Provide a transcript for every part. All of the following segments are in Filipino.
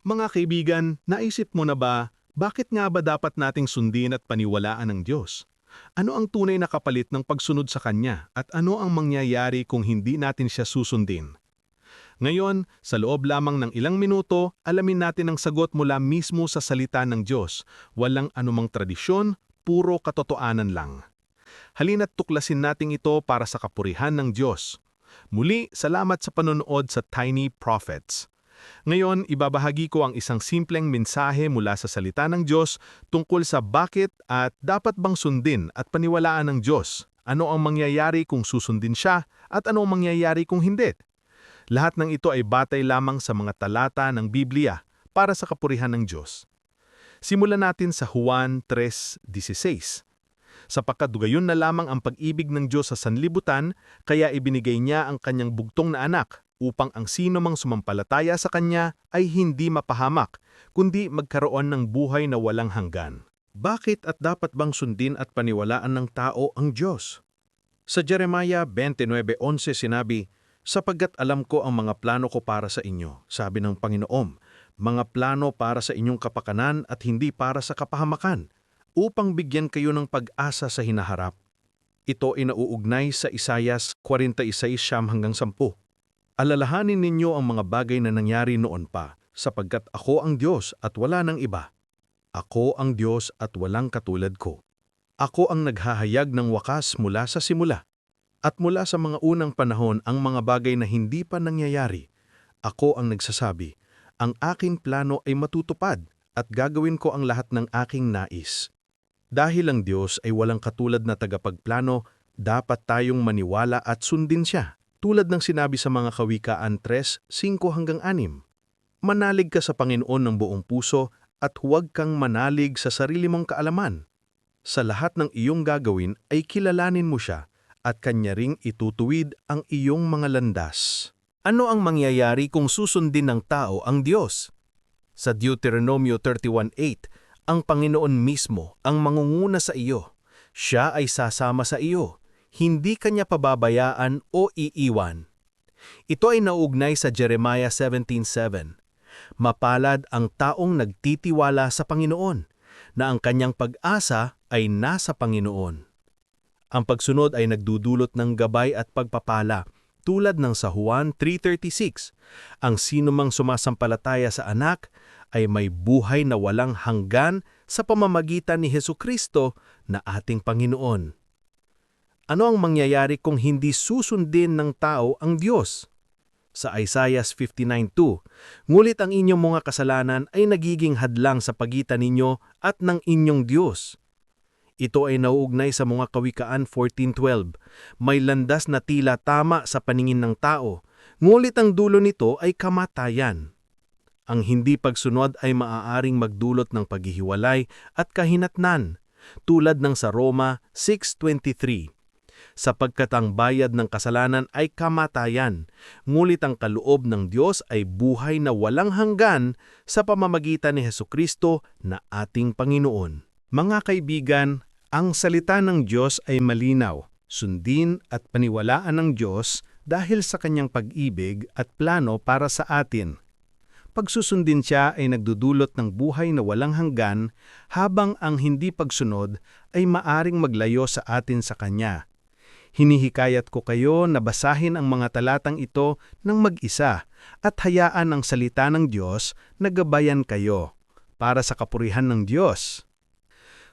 Mga kaibigan, naisip mo na ba, bakit nga ba dapat nating sundin at paniwalaan ng Diyos? Ano ang tunay na kapalit ng pagsunod sa Kanya at ano ang mangyayari kung hindi natin siya susundin? Ngayon, sa loob lamang ng ilang minuto, alamin natin ang sagot mula mismo sa salita ng Diyos. Walang anumang tradisyon, puro katotoanan lang. Halina't tuklasin natin ito para sa kapurihan ng Diyos. Muli, salamat sa panonood sa Tiny Prophets. Ngayon, ibabahagi ko ang isang simpleng mensahe mula sa salita ng Diyos tungkol sa bakit at dapat bang sundin at paniwalaan ng Diyos. Ano ang mangyayari kung susundin siya at ano ang mangyayari kung hindi. Lahat ng ito ay batay lamang sa mga talata ng Biblia para sa kapurihan ng Diyos. Simulan natin sa Juan 3.16. Sapagkat gayon na lamang ang pag-ibig ng Diyos sa sanlibutan, kaya ibinigay niya ang kanyang bugtong na anak upang ang sino mang sumampalataya sa Kanya ay hindi mapahamak, kundi magkaroon ng buhay na walang hanggan. Bakit at dapat bang sundin at paniwalaan ng tao ang Diyos? Sa Jeremiah 29.11 sinabi, Sapagkat alam ko ang mga plano ko para sa inyo, sabi ng Panginoon, mga plano para sa inyong kapakanan at hindi para sa kapahamakan, upang bigyan kayo ng pag-asa sa hinaharap. Ito ay nauugnay sa Isayas 46 hanggang 10. Alalahanin ninyo ang mga bagay na nangyari noon pa, sapagkat ako ang Diyos at wala nang iba. Ako ang Diyos at walang katulad ko. Ako ang naghahayag ng wakas mula sa simula. At mula sa mga unang panahon ang mga bagay na hindi pa nangyayari. Ako ang nagsasabi, ang aking plano ay matutupad at gagawin ko ang lahat ng aking nais. Dahil ang Diyos ay walang katulad na tagapagplano, dapat tayong maniwala at sundin siya. Tulad ng sinabi sa mga kawikaan 3, 5 hanggang 6. Manalig ka sa Panginoon ng buong puso at huwag kang manalig sa sarili mong kaalaman. Sa lahat ng iyong gagawin ay kilalanin mo siya at kanya ring itutuwid ang iyong mga landas. Ano ang mangyayari kung susundin ng tao ang Diyos? Sa Deuteronomio 31.8, ang Panginoon mismo ang mangunguna sa iyo. Siya ay sasama sa iyo. Hindi kanya pababayaan o iiwan. Ito ay nauugnay sa Jeremiah 17.7. Mapalad ang taong nagtitiwala sa Panginoon, na ang kanyang pag-asa ay nasa Panginoon. Ang pagsunod ay nagdudulot ng gabay at pagpapala, tulad ng sa Juan 3.36. Ang sinumang sumasampalataya sa anak ay may buhay na walang hanggan sa pamamagitan ni Heso Kristo na ating Panginoon. Ano ang mangyayari kung hindi susundin ng tao ang Diyos? Sa Isaiah 59.2, Ngulit ang inyong mga kasalanan ay nagiging hadlang sa pagitan ninyo at ng inyong Diyos. Ito ay nauugnay sa mga kawikaan 14.12. May landas na tila tama sa paningin ng tao, ngulit ang dulo nito ay kamatayan. Ang hindi pagsunod ay maaaring magdulot ng paghihiwalay at kahinatnan, tulad ng sa Roma 6.23. Sapagkat ang bayad ng kasalanan ay kamatayan, ngulit ang kaloob ng Diyos ay buhay na walang hanggan sa pamamagitan ni Heso Kristo na ating Panginoon. Mga kaibigan, ang salita ng Diyos ay malinaw, sundin at paniwalaan ng Diyos dahil sa kanyang pag-ibig at plano para sa atin. Pagsusundin siya ay nagdudulot ng buhay na walang hanggan habang ang hindi pagsunod ay maaring maglayo sa atin sa Kanya. Hinihikayat ko kayo na basahin ang mga talatang ito ng mag-isa at hayaan ang salita ng Diyos na gabayan kayo para sa kapurihan ng Diyos.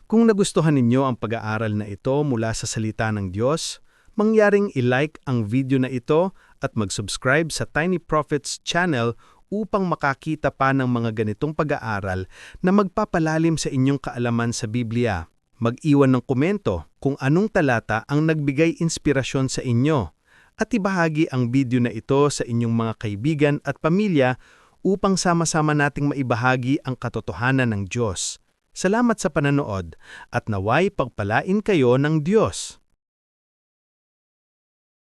Kung nagustuhan ninyo ang pag-aaral na ito mula sa salita ng Diyos, mangyaring i-like ang video na ito at mag-subscribe sa Tiny Prophets channel upang makakita pa ng mga ganitong pag-aaral na magpapalalim sa inyong kaalaman sa Biblia. Mag-iwan ng komento kung anong talata ang nagbigay inspirasyon sa inyo at ibahagi ang video na ito sa inyong mga kaibigan at pamilya upang sama-sama nating maibahagi ang katotohanan ng Diyos. Salamat sa pananood at naway pagpalain kayo ng Diyos.